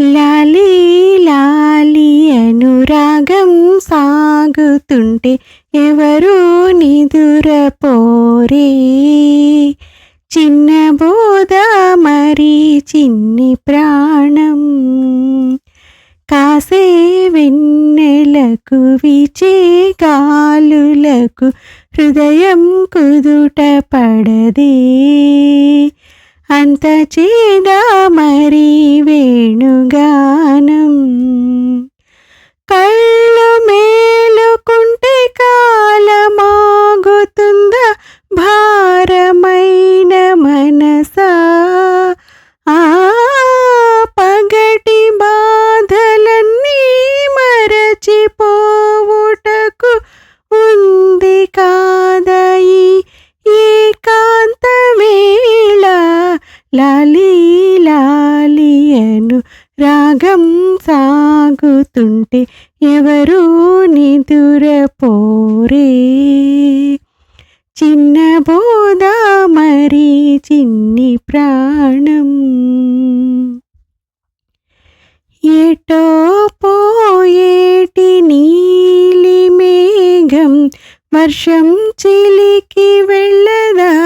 లాలి లాలి అనురాగం సాగుతుంటే ఎవరు నిదురపోరే? చిన్న బోధ మరి చిన్ని ప్రాణం. కాసే వెన్నెలకు విచే గాలులకు హృదయం కుదుట పడదే. అంత చేదా రాగం సాగుతుంటే ఎవరు నిదురపోరే. చిన్న బోధ మరి చిన్ని ప్రాణం. ఎటో పోయేటి నీలి మేఘం వర్షం చిలికి వెళ్ళదా?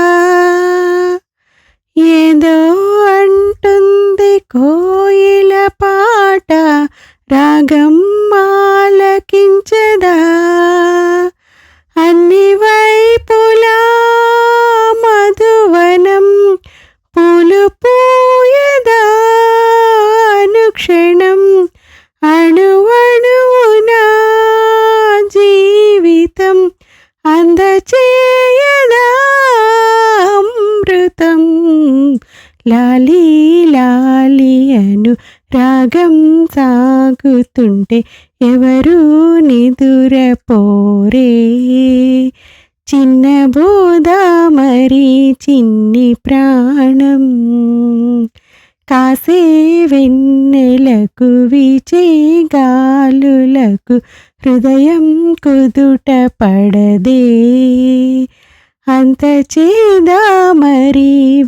రాగం ఆలకించదా అన్ని వైపులా మధువనం పూలు పూయదా అనుక్షణం అణువణువునా జీవితం అందచేయదా లాలి లాలి అను రాగం సాగుతుంటే ఎవరు నిదురపోరే? చిన్న బోధ మరి చిన్ని ప్రాణం. కాసే వెన్నెలకు విచే గాలులకు హృదయం కుదుట పడదే. అంత చేదా మరి